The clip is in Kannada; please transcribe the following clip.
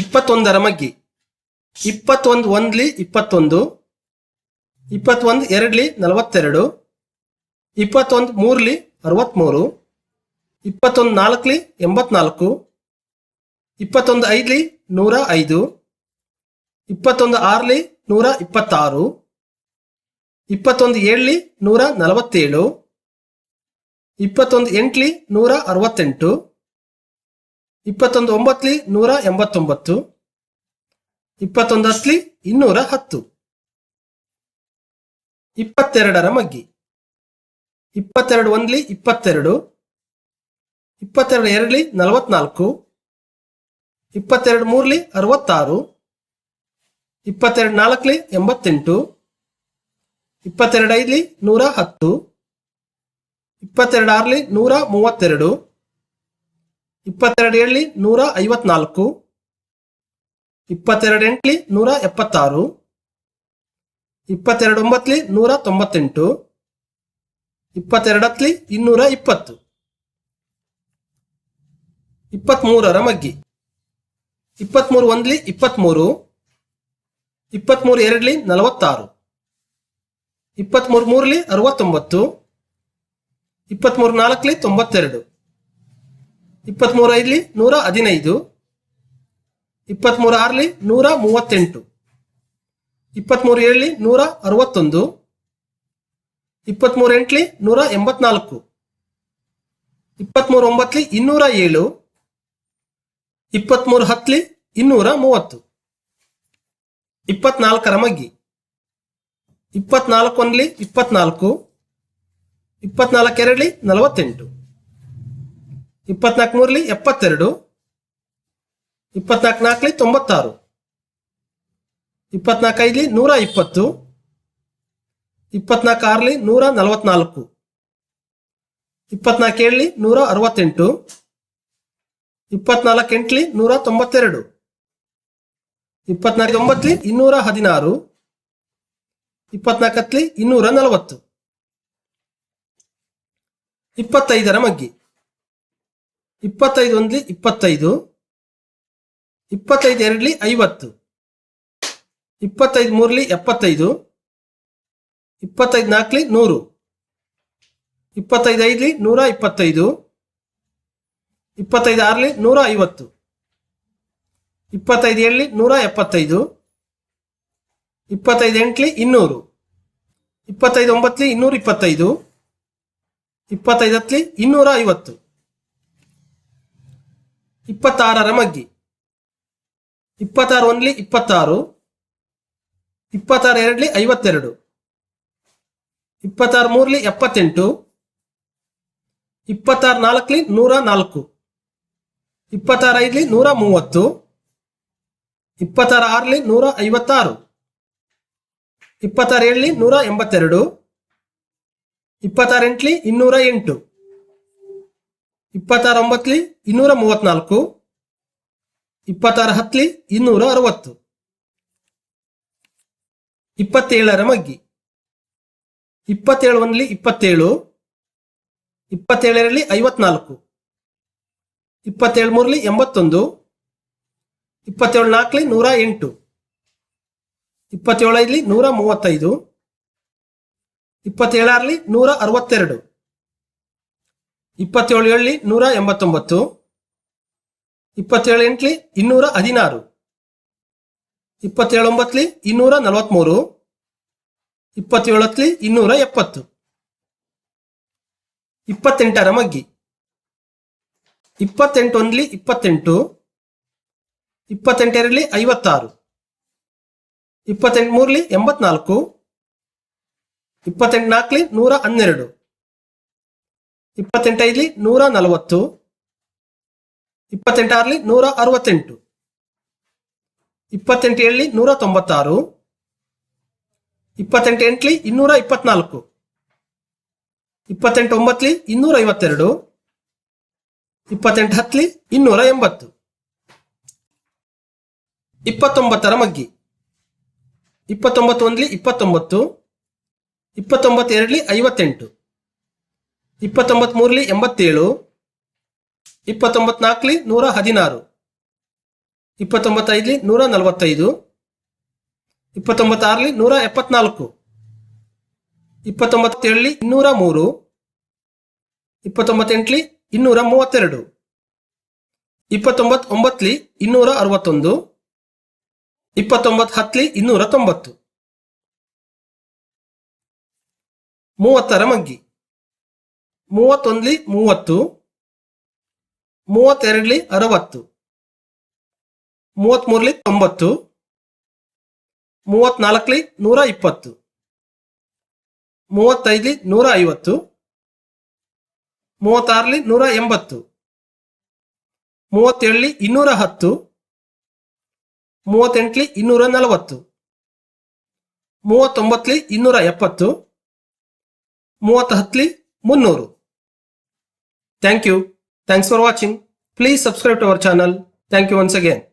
ಇಪ್ಪತ್ತೊಂದರ ಮಗ್ಗಿ. ಇಪ್ಪತ್ತೊಂದು ಒಂದ್ಲಿ ಇಪ್ಪತ್ತೊಂದು ಇಪ್ಪತ್ತೊಂದು ಎರಡ್ಲಿ ನಲವತ್ತೆರಡು, ಇಪ್ಪತ್ತೊಂದು ಮೂರ್ಲಿ ಅರವತ್ಮೂರು, ಇಪ್ಪತ್ತೊಂದು ನಾಲ್ಕಲಿ ಎಂಬತ್ನಾಲ್ಕು, ಇಪ್ಪತ್ತೊಂದು ಐದ್ಲಿ ನೂರ ಐದು, ಇಪ್ಪತ್ತೊಂದು ಆರ್ಲಿ ನೂರ ಇಪ್ಪತ್ತಾರು, ಇಪ್ಪತ್ತೊಂದು ಏಳ್ಲಿ ನೂರ ನಲವತ್ತೇಳು, ಇಪ್ಪತ್ತೊಂದು ಎಂಟ್ಲಿ ನೂರ ಅರವತ್ತೆಂಟು ಇಪ್ಪತ್ತೊಂದು ಒಂಬತ್ತಲಿ ನೂರ ಎಂಬತ್ತೊಂಬತ್ತು ಇಪ್ಪತ್ತೊಂದು ಹತ್ತಲಿ ಇನ್ನೂರ ಹತ್ತು. ಇಪ್ಪತ್ತೆರಡರ ಮಗ್ಗಿ. ಇಪ್ಪತ್ತೆರಡು ಒಂದ್ಲಿ ಇಪ್ಪತ್ತೆರಡು ಇಪ್ಪತ್ತೆರಡು ಎರಡ್ಲಿ ನಲವತ್ನಾಲ್ಕು, ಇಪ್ಪತ್ತೆರಡು ಮೂರ್ಲಿ ಅರವತ್ತಾರು, ಇಪ್ಪತ್ತೆರಡು ನಾಲ್ಕಲಿ ಎಂಬತ್ತೆಂಟು, ಇಪ್ಪತ್ತೆರಡು ಐದ್ಲಿ ನೂರ ಹತ್ತು, ಇಪ್ಪತ್ತೆರಡು ಆರ್ಲಿ ನೂರ ಮೂವತ್ತೆರಡು ಇಪ್ಪತ್ತೆರಡು ಹೇಳಿ ನೂರ ಐವತ್ನಾಲ್ಕು. ಇಪ್ಪತ್ತೆರಡು ಎಂಟ್ಲಿ ನೂರ ಎಪ್ಪತ್ತಾರು. ಇಪ್ಪತ್ತೆರಡು ಒಂಬತ್ತಲಿ ನೂರ ತೊಂಬತ್ತೆಂಟು. ಇಪ್ಪತ್ತೆರಡತ್ಲಿ ಇನ್ನೂರ ಇಪ್ಪತ್ತು. ಇಪ್ಪತ್ತ್ಮೂರರ ಮಗ್ಗಿ. ಇಪ್ಪತ್ತ್ಮೂರು ಒಂದ್ಲಿ ಇಪ್ಪತ್ತ್ಮೂರು ಇಪ್ಪತ್ತ್ಮೂರು ಎರಡ್ಲಿ ನಲವತ್ತಾರು. ಇಪ್ಪತ್ತ್ಮೂರು ಮೂರ್ಲಿ ಅರವತ್ತೊಂಬತ್ತು. ಇಪ್ಪತ್ತ್ಮೂರು ನಾಲ್ಕಲಿ ತೊಂಬತ್ತೆರಡು. ಇಪ್ಪತ್ಮೂರು ಇಲ್ಲಿ ನೂರ ಹದಿನೈದು. ಇಪ್ಪತ್ಮೂರು ಆರ್ಲಿ, ನೂರ ಮೂವತ್ತೆಂಟು. ಇಪ್ಪತ್ಮೂರು ಏಳಲಿ ನೂರ ಅರವತ್ತೊಂದು. ಇಪ್ಪತ್ಮೂರು ಎಂಟ್ಲಿ, ನೂರ ಎಂಬತ್ನಾಲ್ಕು. ಇಪ್ಪತ್ಮೂರು ಒಂಬತ್ತಲಿ ಇನ್ನೂರ ಏಳು. ಇಪ್ಪತ್ಮೂರು ಹತ್ತಲಿ ಇನ್ನೂರ ಮೂವತ್ತು. ಇಪ್ಪತ್ನಾಲ್ಕರ ಮಗ್ಗಿ. ಇಪ್ಪತ್ನಾಲ್ಕು ಒಂದ್ಲಿ, ಇಪ್ಪತ್ನಾಲ್ಕು. ಇಪ್ಪತ್ನಾಲ್ಕು ಎರಡಲಿ, ನಲವತ್ತೆಂಟು. ಇಪ್ಪತ್ನಾಲ್ಕು ಮೂರ್ಲಿ ಎಪ್ಪತ್ತೆರಡು ಇಪ್ಪತ್ನಾಲ್ಕು ನಾಲ್ಕಲಿ ತೊಂಬತ್ತಾರು, ಇಪ್ಪತ್ನಾಲ್ಕೈದಲಿ ನೂರ ಇಪ್ಪತ್ತು ಇಪ್ಪತ್ನಾಲ್ಕು ಆರ್ಲಿ ನೂರ ನಲವತ್ನಾಲ್ಕು ಇಪ್ಪತ್ನಾಲ್ಕು ಏಳ್ಲಿ ನೂರ ಅರವತ್ತೆಂಟು ಇಪ್ಪತ್ನಾಲ್ಕು ಎಂಟ್ಲಿ ನೂರ ತೊಂಬತ್ತೆರಡು ಇಪ್ಪತ್ನಾಲ್ಕು ಒಂಬತ್ತಲಿ ಇನ್ನೂರ ಹದಿನಾರು ಇಪ್ಪತ್ನಾಲ್ಕತ್ಲಿ ಇನ್ನೂರ ನಲವತ್ತು. ಇಪ್ಪತ್ತೈದರ ಮಗ್ಗಿ. ಇಪ್ಪತ್ತೈದು ಒಂದ್ಲಿ ಇಪ್ಪತ್ತೈದು ಇಪ್ಪತ್ತೈದು ಎರಡ್ಲಿ ಐವತ್ತು, ಇಪ್ಪತ್ತೈದು ಮೂರ್ಲಿ ಎಪ್ಪತ್ತೈದು, ಇಪ್ಪತ್ತೈದು ನಾಲ್ಕಲಿ ನೂರು, ಇಪ್ಪತ್ತೈದು ಐದ್ಲಿ ನೂರ ಇಪ್ಪತ್ತೈದು ಇಪ್ಪತ್ತೈದು ಆರ್ಲಿ ನೂರ ಐವತ್ತು, ಇಪ್ಪತ್ತೈದು ಏಳ್ಲಿ ನೂರ ಎಪ್ಪತ್ತೈದು, ಇಪ್ಪತ್ತೈದು ಎಂಟ್ಲಿ ಇನ್ನೂರು, ಇಪ್ಪತ್ತೈದು ಒಂಬತ್ತಲಿ ಇನ್ನೂರ ಇಪ್ಪತ್ತೈದು ಇಪ್ಪತ್ತೈದು ಹತ್ತಲಿ ಇನ್ನೂರ ಐವತ್ತು. ಇಪ್ಪತ್ತಾರರ ಮಗ್ಗಿ. ಇಪ್ಪತ್ತಾರು ಒಂದ್ಲಿ ಇಪ್ಪತ್ತಾರು. ಇಪ್ಪತ್ತಾರು ಎರಡ್ಲಿ ಐವತ್ತೆರಡು. ಇಪ್ಪತ್ತಾರು ಮೂರ್ಲಿ ಎಪ್ಪತ್ತೆಂಟು. ಇಪ್ಪತ್ತಾರು ನಾಲ್ಕಲಿ ನೂರ ನಾಲ್ಕು. ಇಪ್ಪತ್ತಾರು ಐದ್ಲಿ ನೂರ ಮೂವತ್ತು. ಇಪ್ಪತ್ತಾರು ಆರ್ಲಿ ನೂರ ಐವತ್ತಾರು. ಇಪ್ಪತ್ತಾರು ಏಳ್ಲಿ ನೂರ ಎಂಬತ್ತೆರಡು. ಇಪ್ಪತ್ತಾರು ಎಂಟ್ಲಿ ಇನ್ನೂರ ಎಂಟು. ಇಪ್ಪತ್ತಾರು ಒಂಬತ್ತಲಿ, ಇನ್ನೂರ ಮೂವತ್ನಾಲ್ಕು. ಇಪ್ಪತ್ತಾರು ಹತ್ತಲಿ, ಇನ್ನೂರ ಅರವತ್ತು. ಇಪ್ಪತ್ತೇಳರ ಮಗ್ಗಿ. ಇಪ್ಪತ್ತೇಳು ಒಂದಲಿ ಇಪ್ಪತ್ತೇಳು. ಇಪ್ಪತ್ತೇಳರಲ್ಲಿ ಐವತ್ನಾಲ್ಕು. ಇಪ್ಪತ್ತೇಳು ಮೂರಲಿ ಎಂಬತ್ತೊಂದು. ಇಪ್ಪತ್ತೇಳು ನಾಲ್ಕಲಿ ನೂರ ಎಂಟು. ಇಪ್ಪತ್ತೇಳು ಐದ್ಲಿ ನೂರ ಮೂವತ್ತೈದು. ಇಪ್ಪತ್ತೇಳರಲ್ಲಿ ನೂರ ಅರವತ್ತೆರಡು. ಇಪ್ಪತ್ತೇಳು ಏಳ್ಲಿ ನೂರ ಎಂಬತ್ತೊಂಬತ್ತು. ಇಪ್ಪತ್ತೇಳು ಎಂಟ್ಲಿ ಇನ್ನೂರ ಹದಿನಾರು. ಇಪ್ಪತ್ತೇಳು ಒಂಬತ್ಲಿ ಇನ್ನೂರ ನಲವತ್ಮೂರು. ಇಪ್ಪತ್ತೇಳತ್ಲಿ ಇನ್ನೂರ ಎಪ್ಪತ್ತು. ಇಪ್ಪತ್ತೆಂಟರ ಮಗ್ಗಿ. ಇಪ್ಪತ್ತೆಂಟು ಒಂದ್ಲಿ ಇಪ್ಪತ್ತೆಂಟು. ಇಪ್ಪತ್ತೆಂಟರಲ್ಲಿ ಐವತ್ತಾರು. ಇಪ್ಪತ್ತೆಂಟು ಮೂರ್ಲಿ ಎಂಬತ್ನಾಲ್ಕು. ಇಪ್ಪತ್ತೆಂಟು ನಾಲ್ಕಲಿ ನೂರ ಹನ್ನೆರಡು. ಇಪ್ಪತ್ತೆಂಟೈದ್ಲಿ ನೂರ ನಲವತ್ತು ಇಪ್ಪತ್ತೆಂಟಾರ್ಲಿ ನೂರ ಅರವತ್ತೆಂಟು ಇಪ್ಪತ್ತೆಂಟು ಏಳಲಿ ನೂರ ತೊಂಬತ್ತಾರು ಇಪ್ಪತ್ತೆಂಟು ಎಂಟ್ಲಿ ಇನ್ನೂರ ಇಪ್ಪತ್ನಾಲ್ಕು ಇಪ್ಪತ್ತೆಂಟು ಒಂಬತ್ತಲಿ ಇನ್ನೂರ ಐವತ್ತೆರಡು ಇಪ್ಪತ್ತೆಂಟು ಹತ್ತಲಿ ಇನ್ನೂರ ಎಂಬತ್ತು. ಇಪ್ಪತ್ತೊಂಬತ್ತರ ಮಗ್ಗಿ. ಇಪ್ಪತ್ತೊಂಬತ್ತು ಒಂದ್ಲಿ ಇಪ್ಪತ್ತೊಂಬತ್ತು ಇಪ್ಪತ್ತೊಂಬತ್ತೆರಡಲಿ ಐವತ್ತೆಂಟು. ಇಪ್ಪತ್ತೊಂಬತ್ತು ಮೂರ್ಲಿ ಎಂಬತ್ತೇಳು ಇಪ್ಪತ್ತೊಂಬತ್ನಾಲ್ಕಲಿ ನೂರ ಹದಿನಾರು ಇಪ್ಪತ್ತೊಂಬತ್ತೈದಲಿ ನೂರ ನಲವತ್ತೈದು ಇಪ್ಪತ್ತೊಂಬತ್ತಾರಲಿ ನೂರ ಎಪ್ಪತ್ನಾಲ್ಕು ಇಪ್ಪತ್ತೊಂಬತ್ತೇಳಲಿ ಇನ್ನೂರ ಮೂರು ಇಪ್ಪತ್ತೊಂಬತ್ತೆಂಟ್ಲಿ ಇನ್ನೂರ ಮೂವತ್ತೆರಡು ಇಪ್ಪತ್ತೊಂಬತ್ತು ಒಂಬತ್ತಲಿ ಇನ್ನೂರ ಅರವತ್ತೊಂದು ಇಪ್ಪತ್ತೊಂಬತ್ತು ಹತ್ತಲಿ ಇನ್ನೂರ ತೊಂಬತ್ತು. ಮೂವತ್ತರ ಮಗ್ಗಿ ಮೂವತ್ತೊಂದ್ಲಿ ಮೂವತ್ತು, ಮೂವತ್ತೆರಡ್ಲಿ ಅರವತ್ತು, ಮೂವತ್ಮೂರ್ಲಿ ತೊಂಬತ್ತು, ಮೂವತ್ನಾಲ್ಕಲಿ ನೂರ ಇಪ್ಪತ್ತು, ಮೂವತ್ತೈದ್ಲಿ ನೂರ ಐವತ್ತು, ಮೂವತ್ತಾರಲಿ ನೂರ ಎಂಬತ್ತು, ಮೂವತ್ತೇಳಲಿ ಇನ್ನೂರ ಹತ್ತು, ಮೂವತ್ತೆಂಟ್ಲಿ ಇನ್ನೂರ ನಲವತ್ತು, ಮೂವತ್ತೊಂಬತ್ತಲಿ ಇನ್ನೂರ ಎಪ್ಪತ್ತು ಮೂವತ್ತ ಹತ್ತಲಿ ಮುನ್ನೂರು. Thank you. Thanks for watching. Please subscribe to our channel. Thank you once again.